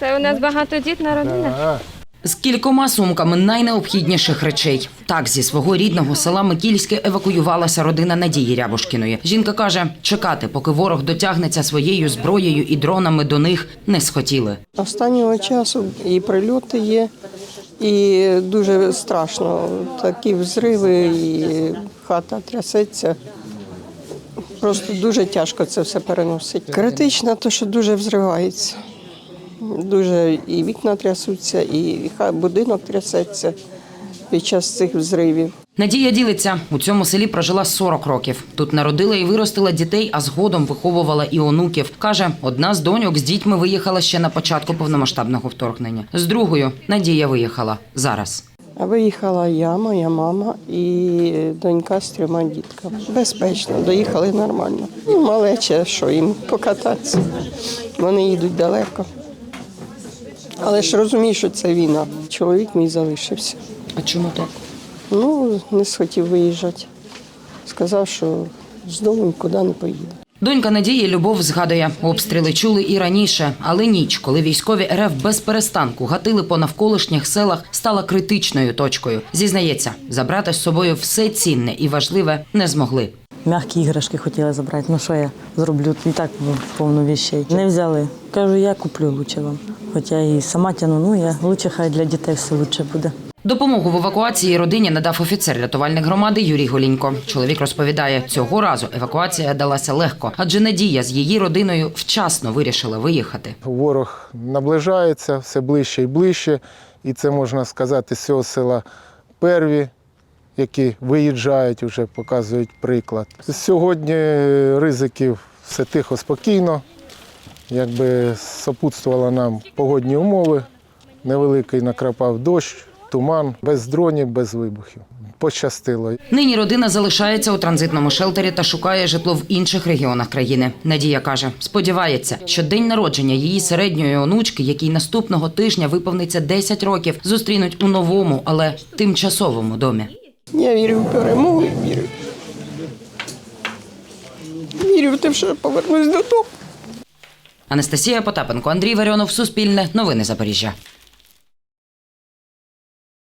Це у нас багатодітна родина. З кількома сумками найнеобхідніших речей. Так зі свого рідного села Микільське евакуювалася родина Надії Рябушкіної. Жінка каже, чекати, поки ворог дотягнеться своєю зброєю і дронами до них, не схотіли. Останнього часу і прильоти є, і дуже страшно. Такі взриви, і хата трясеться. Просто дуже тяжко це все переносити. Критично, то що дуже взривається. Дуже і вікна трясуться, і будинок трясеться під час цих взривів. Надія ділиться у цьому селі прожила 40 років. Тут народила і виростила дітей, а згодом виховувала і онуків. каже, одна з доньок з дітьми виїхала ще на початку повномасштабного вторгнення. З другою Надія виїхала зараз. А виїхала я, моя мама і донька з трьома дітками. Безпечно, доїхали нормально. Ну, малече, що їм покататися. Вони їдуть далеко. Але ж розумію, що це війна. Чоловік мій залишився. А чому так? Ну, не схотів виїжджати. Сказав, що з дому нікуди не поїде. Донька Надії Любов згадує, обстріли чули і раніше, але ніч, коли військові РФ без перестанку гатили по навколишніх селах, стала критичною точкою. Зізнається, забрати з собою все цінне і важливе не змогли. М'які іграшки хотіли забрати. Ну що я зроблю? І так повно вещей. Не взяли. Кажу, я куплю лучше вам. Хоча і сама тяну, ну я лучше хай для дітей все лучше буде. Допомогу в евакуації родині надав офіцер рятувальник громади Юрій Голінько. Чоловік розповідає, цього разу евакуація далася легко, адже Надія з її родиною вчасно вирішила виїхати. Ворог наближається все ближче і ближче, і це можна сказати з цього села перві, які виїжджають, вже показують приклад. Сьогодні ризиків все тихо, спокійно, якби сопутствували нам погодні умови. Невеликий накрапав дощ, туман, без дронів, без вибухів. Пощастило. Нині родина залишається у транзитному шелтері та шукає житло в інших регіонах країни. Надія каже, сподівається, що день народження її середньої онучки, який наступного тижня виповниться 10 років, зустрінуть у новому, але тимчасовому домі. Я вірю в перемогу, вірю. Вірю в те, що повернусь додому. Анастасія Потапенко, Андрій Варіонов, Суспільне, Новини Запоріжжя.